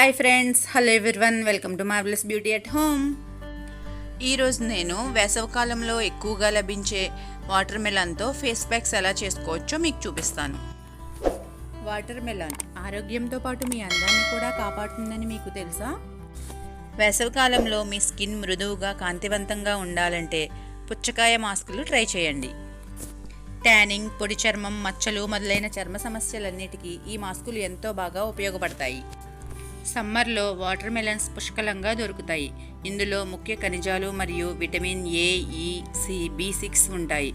Hi friends hello everyone welcome to marvellous beauty at home ఈరోజు నేను వేసవకాలంలో ఎక్కువగా లభించే వాటర్ మెలన్తో ఫేస్ ప్యాక్స్ ఎలా చేసుకోవచ్చో మీకు చూపిస్తాను. వాటర్ మెలన్ ఆరోగ్యంతో పాటు మీ అందాన్ని కూడా కాపాడుతుందని మీకు తెలుసా? వేసవికాలంలో మీ స్కిన్ మృదువుగా కాంతివంతంగా ఉండాలంటే పుచ్చకాయ మాస్కులు ట్రై చేయండి. ట్యానింగ్ పొడి చర్మం మచ్చలు మొదలైన చర్మ సమస్యలన్నిటికీ ఈ మాస్కులు ఎంతో బాగా ఉపయోగపడతాయి. సమ్మర్లో వాటర్ మెలన్స్ పుష్కలంగా దొరుకుతాయి. ఇందులో ముఖ్య ఖనిజాలు మరియు విటమిన్ ఏ ఈ సి బి సిక్స్ ఉంటాయి.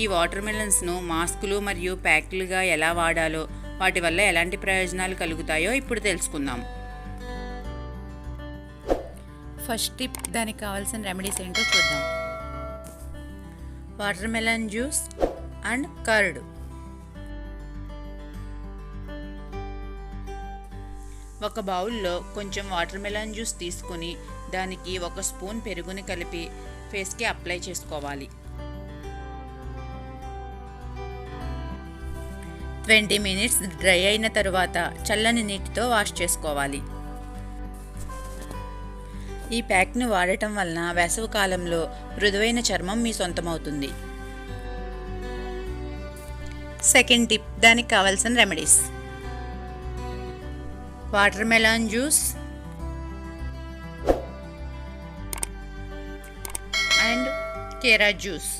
ఈ వాటర్ మెలన్స్ను మాస్కులు మరియు ప్యాక్లుగా ఎలా వాడాలో వాటి వల్ల ఎలాంటి ప్రయోజనాలు కలుగుతాయో ఇప్పుడు తెలుసుకుందాం. ఫస్ట్ టిప్ దానికి కావాల్సిన రెమెడీస్ ఏంటో చూద్దాం. Watermelon juice and curd. ఒక బౌల్లో కొంచెం వాటర్ మెలన్ జ్యూస్ తీసుకుని దానికి ఒక స్పూన్ పెరుగుని కలిపి ఫేస్కి అప్లై చేసుకోవాలి. ట్వంటీ మినిట్స్ డ్రై అయిన తరువాత చల్లని నీటితో వాష్ చేసుకోవాలి. ఈ ప్యాక్ను వాడటం వలన వేసవి కాలంలో మృదువైన చర్మం మీ సొంతమవుతుంది. సెకండ్ టిప్ దానికి కావాల్సిన రెమెడీస్. Watermelon juice. అండ్ కేరా జ్యూస్.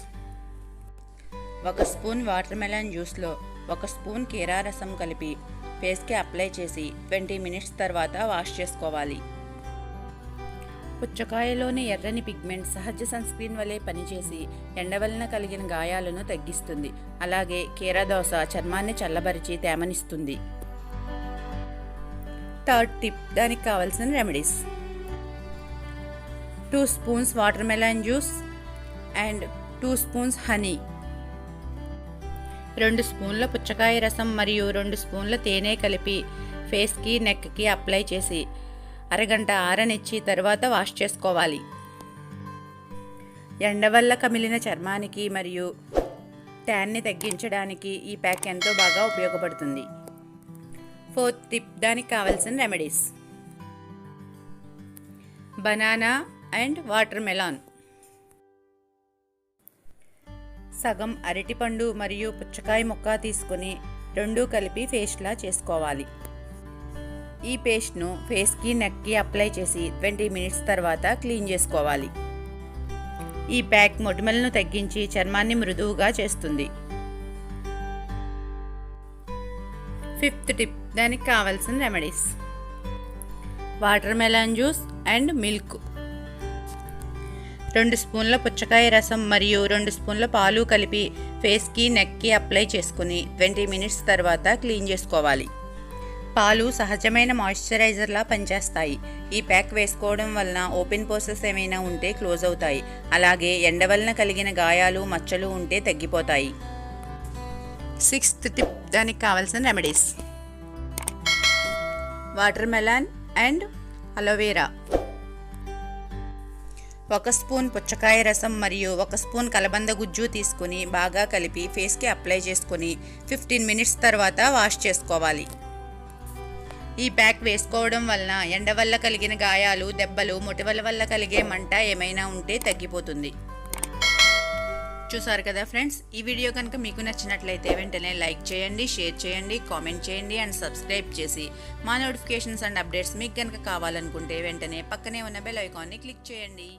ఒక స్పూన్ వాటర్ మెలాన్ జ్యూస్లో ఒక స్పూన్ కేరా రసం కలిపి ఫేస్కి అప్లై చేసి ట్వంటీ మినిట్స్ తర్వాత వాష్ చేసుకోవాలి. పుచ్చకాయలోని ఎర్రని పిగ్మెంట్ సహజ సన్స్క్రీన్ వలె పనిచేసి ఎండ వలన కలిగిన గాయాలను తగ్గిస్తుంది. అలాగే కీరదోస చర్మాన్ని చల్లబరిచి తేమనిస్తుంది. థర్డ్ టిప్ దానికి కావాల్సిన remedies. Two spoons watermelon juice and two spoons honey. రెండు స్పూన్ల పుచ్చకాయ రసం మరియు రెండు స్పూన్ల తేనె కలిపి ఫేస్కి నెక్కి అప్లై చేసి అరగంట ఆరనిచ్చి తర్వాత వాష్ చేసుకోవాలి. ఎండ వల్ల కమిలిన చర్మానికి మరియు ట్యాన్ని తగ్గించడానికి ఈ ప్యాక్ ఎంతో బాగా ఉపయోగపడుతుంది. ఫోర్త్ టిప్ దానికి కావాల్సిన remedies banana and watermelon సగం అరటిపండు మరియు పుచ్చకాయ ముక్క తీసుకొని రెండూ కలిపి ఫేస్లా చేసుకోవాలి. ఈ పేస్ట్ను ఫేస్కి నెక్కి అప్లై చేసి ట్వంటీ మినిట్స్ తర్వాత క్లీన్ చేసుకోవాలి. ఈ ప్యాక్ మొటిమలను తగ్గించి చర్మాన్ని మృదువుగా చేస్తుంది. ఫిఫ్త్ టిప్ దానికి కావాల్సిన remedies. Watermelon juice and milk. రెండు స్పూన్ల పుచ్చకాయ రసం మరియు రెండు స్పూన్ల పాలు కలిపి ఫేస్కి నెక్కి అప్లై చేసుకుని ట్వంటీ మినిట్స్ తర్వాత క్లీన్ చేసుకోవాలి. పాలు సహజమైన మాయిశ్చరైజర్లా పనిచేస్తాయి. ఈ ప్యాక్ వేసుకోవడం వలన ఓపెన్ పోసెస్ ఏమైనా ఉంటే క్లోజ్ అవుతాయి. అలాగే ఎండ వలన కలిగిన గాయాలు మచ్చలు ఉంటే తగ్గిపోతాయి. సిక్స్త్ టిప్ దానికి కావాల్సిన remedies. Watermelon and aloe vera ఒక స్పూన్ పుచ్చకాయ రసం మరియు ఒక స్పూన్ కలబంద గుజ్జు తీసుకుని బాగా కలిపి ఫేస్కి అప్లై చేసుకుని ఫిఫ్టీన్ మినిట్స్ తర్వాత వాష్ చేసుకోవాలి. ఈ ప్యాక్ వేసుకోవడం వలన ఎండ వల్ల కలిగిన గాయాలు దెబ్బలు మొటివల వల్ల కలిగే మంట ఏమైనా ఉంటే తగ్గిపోతుంది. చూసారు కదా ఫ్రెండ్స్ ఈ వీడియో కనుక మీకు నచ్చినట్లయితే వెంటనే లైక్ చేయండి షేర్ చేయండి కామెంట్ చేయండి అండ్ సబ్స్క్రైబ్ చేసి మా నోటిఫికేషన్స్ అండ్ అప్డేట్స్ మీకు కనుక కావాలనుకుంటే వెంటనే పక్కనే ఉన్న బెల్ ఐకాన్ని క్లిక్ చేయండి.